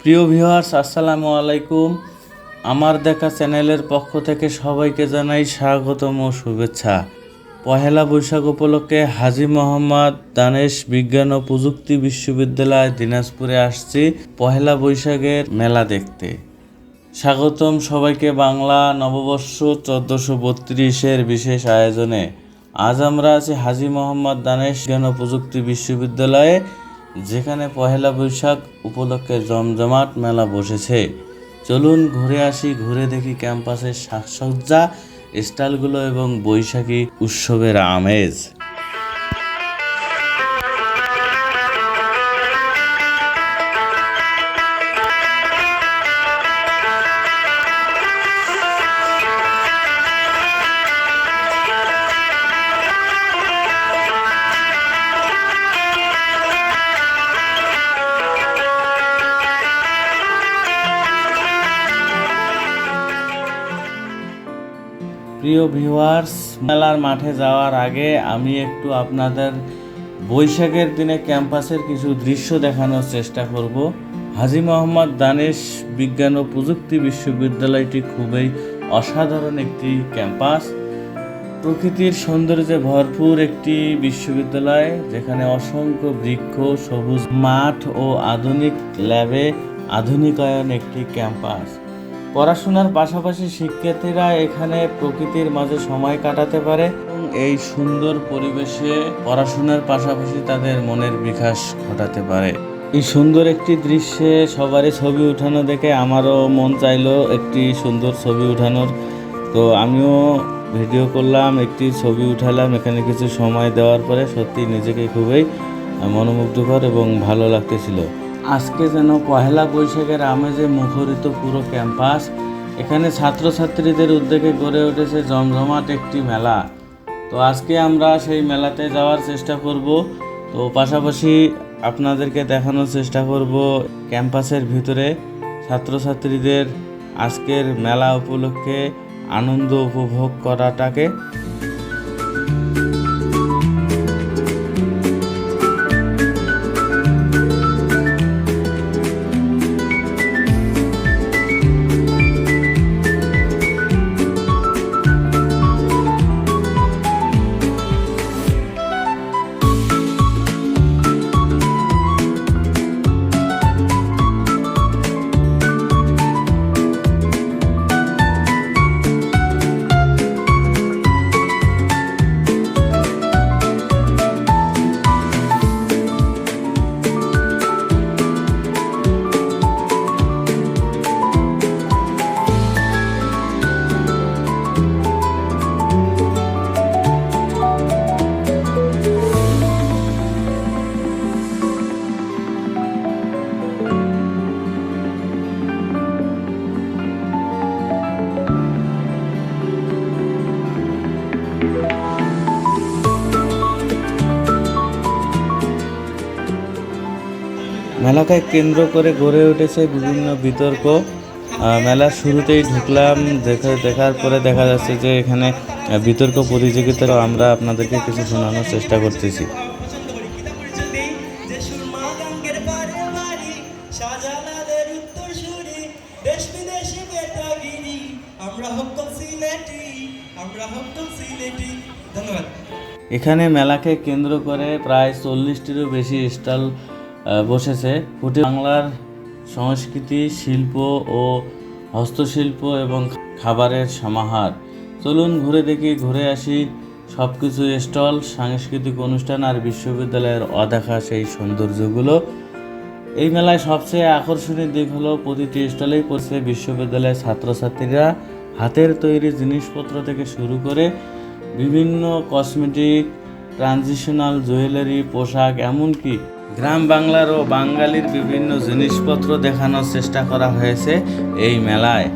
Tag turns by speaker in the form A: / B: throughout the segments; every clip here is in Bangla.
A: প্রিয় ভিউয়ার্স, আসসালামু আলাইকুম। আমার দেখা চ্যানেলের পক্ষ থেকে সবাইকে জানাই স্বাগতম ও শুভেচ্ছা। পহেলা বৈশাখ উপলক্ষে হাজি মোহাম্মদ দানেশ বিজ্ঞান ও প্রযুক্তি বিশ্ববিদ্যালয় দিনাজপুরে আসছি পহেলা বৈশাখের মেলা দেখতে। স্বাগতম সবাইকে বাংলা নববর্ষ চোদ্দোশো বত্রিশের বিশেষ আয়োজনে। আজ আমরা আছি হাজি মোহাম্মদ দানেশ জ্ঞান ও প্রযুক্তি বিশ্ববিদ্যালয়ে। যেখানে পহেলা বৈশাখ উপলক্ষে জমজমাট মেলা বসেছে। চলুন ঘুরে আসি, ঘুরে দেখি ক্যাম্পাসের সাজসজ্জা, স্টাইলগুলো এবং বৈশাখী উৎসবের আমেজ। প্রিয় ভিউয়ার্স মেলার মাঠে যাওয়ার আগে আমি একটু আপনাদের বৈশাখের দিনে ক্যাম্পাসের কিছু দৃশ্য দেখানোর চেষ্টা করব। হাজি মোহাম্মদ দানেশ বিজ্ঞান ও প্রযুক্তি বিশ্ববিদ্যালয়টি খুবই অসাধারণ একটি ক্যাম্পাস। প্রকৃতির সৌন্দর্যে ভরপুর একটি বিশ্ববিদ্যালয়, যেখানে অসংখ্য বৃক্ষ, সবুজ মাঠ ও আধুনিক ল্যাবে আধুনিকায়ন একটি ক্যাম্পাস। পড়াশোনার পাশাপাশি শিক্ষার্থীরা এখানে প্রকৃতির মাঝে সময় কাটাতে পারে এই সুন্দর পরিবেশে পড়াশোনার পাশাপাশি তাদের মনের বিকাশ ঘটাতে পারে। এই সুন্দর একটি দৃশ্যে সবারই ছবি উঠানো দেখে আমারও মন চাইলো একটি সুন্দর ছবি উঠানোর। তো আমিও ভিডিও করলাম, একটি ছবি উঠালাম, এখানে কিছু সময় দেওয়ার পরে সত্যি নিজেকে খুবই মনোমুগ্ধকর এবং ভালো লাগতেছিল। আজকে যেন পহেলা বৈশাখের আমেজে মুখরিত পুরো ক্যাম্পাস। এখানে ছাত্রছাত্রীদের উদ্যোগে গড়ে উঠেছে জমজমাট একটি মেলা। তো আজকে আমরা সেই মেলাতে যাওয়ার চেষ্টা করব। তো পাশাপাশি আপনাদেরকে দেখানোর চেষ্টা করব ক্যাম্পাসের ভিতরে ছাত্রছাত্রীদের আজকের মেলা উপলক্ষে আনন্দ উপভোগ করাটাকে। মেলাকে কেন্দ্র করে গড়ে উঠেছে বিভিন্ন বিতর্ক। মেলার শুরুতেই ঢুকলাম, দেখা দেখার পরে দেখা যাচ্ছে যে এখানে বিতর্ক প্রতিযোগিতারও আমরা আপনাদেরকে কিছু শোনানোর চেষ্টা করতেছি। এখানে মেলাকে কেন্দ্র করে প্রায় চল্লিশটিরও বেশি স্টল বসেছে। ফুটে বাংলার সংস্কৃতি, শিল্প ও হস্তশিল্প এবং খাবারের সমাহার। চলুন ঘুরে দেখি, ঘুরে আসি সব কিছু স্টল, সাংস্কৃতিক অনুষ্ঠান আর বিশ্ববিদ্যালয়ের অদেখা সেই সৌন্দর্যগুলো। এই মেলায় সবচেয়ে আকর্ষণীয় দিক হলো প্রতিটি স্টলেই পড়ছে বিশ্ববিদ্যালয়ের ছাত্রছাত্রীরা হাতের তৈরি জিনিসপত্র থেকে শুরু করে বিভিন্ন কসমেটিক, ট্রানজিশনাল জুয়েলারি, পোশাক, এমনকি গ্রাম বাংলার ও বাঙালির বিভিন্ন জিনিসপত্র দেখানোর চেষ্টা করা হয়েছে এই মেলায়।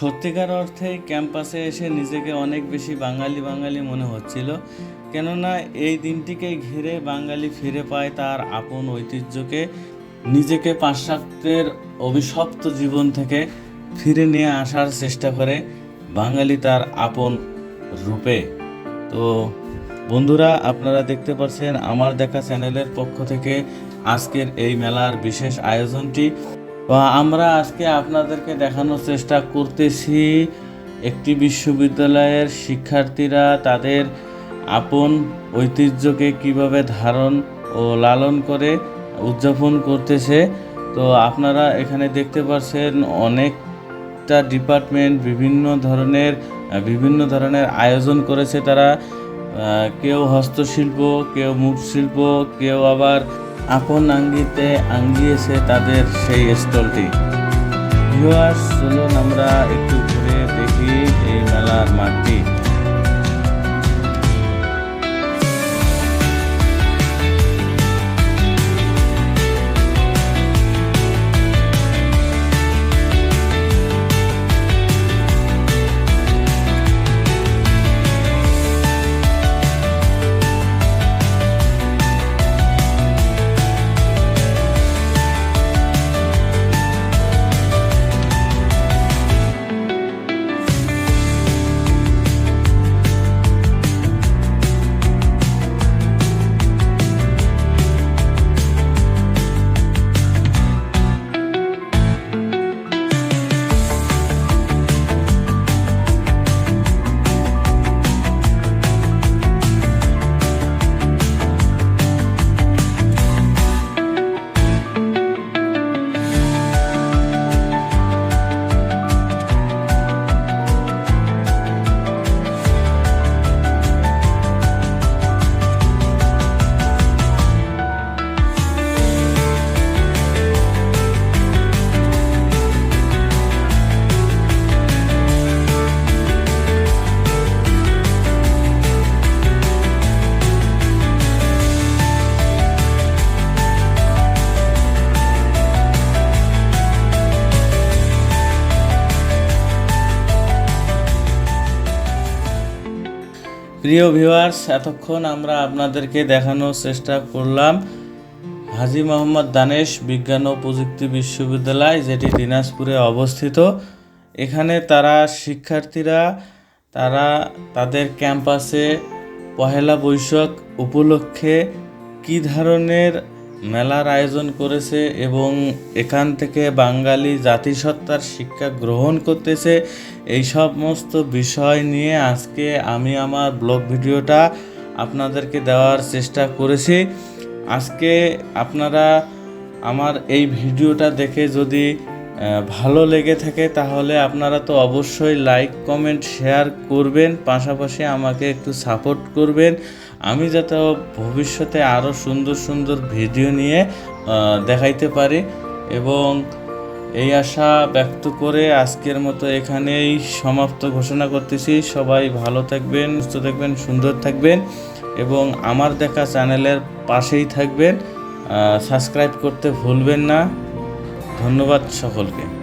A: সত্যিকার অর্থেই ক্যাম্পাসে এসে নিজেকে অনেক বেশি বাঙালি বাঙালি মনে হচ্ছিল, কেননা এই দিনটিকে ঘিরে বাঙালি ফিরে পায় তার আপন ঐতিহ্যকে, নিজেকে পাশ্চাত্যের অভিশপ্ত জীবন থেকে ফিরে নিয়ে আসার চেষ্টা করে বাঙালি তার আপন রূপে। তো বন্ধুরা, আপনারা দেখতে পাচ্ছেন আমার দেখা চ্যানেলের পক্ষ থেকে আজকের এই মেলার বিশেষ আয়োজনটি। আমরা আজকে আপনাদেরকে দেখানোর চেষ্টা করতেছি, একটি বিশ্ববিদ্যালয়ের শিক্ষার্থীরা তাদের আপন ঐতিহ্যকে কীভাবে ধারণ ও লালন করে উদযাপন করতেছে। তো আপনারা এখানে দেখতে পাচ্ছেন অনেকটা ডিপার্টমেন্ট বিভিন্ন ধরনের বিভিন্ন ধরনের আয়োজন করেছে তারা। কেউ হস্তশিল্প, কেউ মূর্শিল্প কেউ আবার আপন আঙ্গিতে আঙ্গিয়েছে তাদের সেই স্টলটি ভিওয়ার্স চলুন আমরা একটু ঘুরে দেখি এই মেলার মাঠটি। প্রিয় ভিউয়ার্স, এতক্ষণ আমরা আপনাদেরকে দেখানোর চেষ্টা করলাম হাজি মোহাম্মদ দানেশ বিজ্ঞান ও প্রযুক্তি বিশ্ববিদ্যালয়, যেটি দিনাজপুরে অবস্থিত। এখানে তারা শিক্ষার্থীরা, তারা তাদের ক্যাম্পাসে পহেলা বৈশাখ উপলক্ষে কী ধরনের মেলার আয়োজন করেছে এবং এখান থেকে বাঙালি জাতিসত্তার শিক্ষা গ্রহণ করতেছে। এই সমস্ত বিষয় নিয়ে আজকে আমি আমার ব্লগ ভিডিওটা আপনাদেরকে দেওয়ার চেষ্টা করেছি। আজকে আপনারা আমার এই ভিডিওটা দেখে যদি ভালো লেগে থাকে তাহলে আপনারা তো অবশ্যই লাইক, কমেন্ট, শেয়ার করবেন, পাশাপাশি আমাকে একটু সাপোর্ট করবেন। আমি যাতে ভবিষ্যতে আরও সুন্দর সুন্দর ভিডিও নিয়ে দেখাইতে পারি এবং এই আশা ব্যক্ত করে আজকের মতো এখানেই সমাপ্ত ঘোষণা করতেছি। সবাই ভালো থাকবেন, সুস্থ থাকবেন, সুন্দর থাকবেন এবং আমার দেখা চ্যানেলের পাশেই থাকবেন। সাবস্ক্রাইব করতে ভুলবেন না। ধন্যবাদ সকলকে।